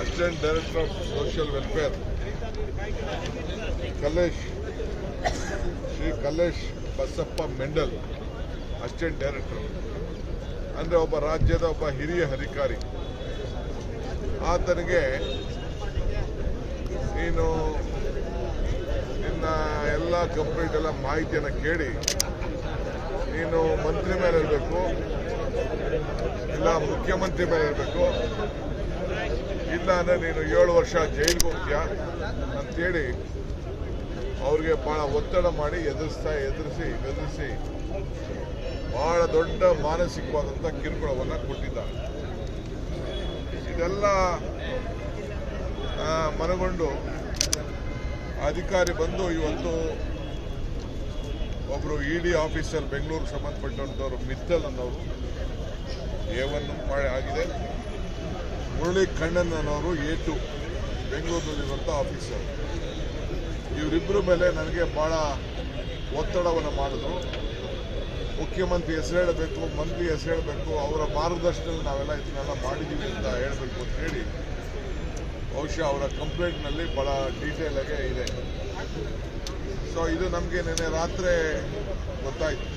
Assistant director of social welfare Kallesh Shri Kallesh Basappa Mendal assistant director ಅಂದರೆ ಒಬ್ಬ ರಾಜ್ಯದ ಒಬ್ಬ ಹಿರಿಯ ಅಧಿಕಾರಿ. ಆತನಿಗೆ ನೀನು ನಿನ್ನ ಎಲ್ಲ ಕಂಪ್ಲೀಟ್ ಎಲ್ಲ ಮಾಹಿತಿಯನ್ನು ಕೇಳಿ, ನೀನು ಮಂತ್ರಿ ಮೇಲೆ ಇರಬೇಕು ಇಲ್ಲ ಮುಖ್ಯಮಂತ್ರಿ ಮೇಲೆ ಇರಬೇಕು ಇಲ್ಲ ಅಂದರೆ ನೀನು ಏಳು ವರ್ಷ ಜೈಲಿಗೆ ಹೋಗ್ತೀಯ ಅಂತೇಳಿ ಅವ್ರಿಗೆ ಭಾಳ ಒತ್ತಡ ಮಾಡಿ ಎದುರಿಸ್ತಾ, ಎದುರಿಸಿ, ಬೆದರಿಸಿ ಬಹಳ ದೊಡ್ಡ ಮಾನಸಿಕವಾದಂಥ ಕಿರುಕುಳವನ್ನು ಕೊಟ್ಟಿದ್ದಾರೆ. ಇದೆಲ್ಲ ಮನಗೊಂಡು ಅಧಿಕಾರಿ ಬಂದು ಇವತ್ತು ಒಬ್ಬರು ಇ ಡಿ ಆಫೀಸರ್ ಬೆಂಗಳೂರು ಸಂಬಂಧಪಟ್ಟಂಥವ್ರು ಮಿತ್ತಲ್ ಅನ್ನೋರು ಏವನ್ನು ಮಾಡಿ ಆಗಿದೆ. ಮುರಳಿ ಕಣ್ಣನ್ ಅನ್ನೋರು ಎ ಟು ಬೆಂಗಳೂರಿನಲ್ಲಿರುವಂಥ ಆಫೀಸರ್ ಇವರಿಬ್ಬರ ಮೇಲೆ ನನಗೆ ಭಾಳ ಒತ್ತಡವನ್ನು ಮಾಡಿದ್ರು. ಮುಖ್ಯಮಂತ್ರಿ ಹೆಸರು ಹೇಳಬೇಕು, ಮಂತ್ರಿ ಹೆಸರು ಹೇಳಬೇಕು, ಅವರ ಮಾರ್ಗದರ್ಶನದಲ್ಲಿ ನಾವೆಲ್ಲ ಇದನ್ನೆಲ್ಲ ಮಾಡಿದ್ದೀವಿ ಅಂತ ಹೇಳಬೇಕು ಅಂತ ಹೇಳಿ ಬಹುಶಃ ಅವರ ಕಂಪ್ಲೇಂಟ್ನಲ್ಲಿ ಡೀಟೇಲ್ ಆಗಿ ಇದೆ. ಸೊ ಇದು ನಮಗೆ ನಿನ್ನೆ ರಾತ್ರಿ ಗೊತ್ತಾಯ್ತು.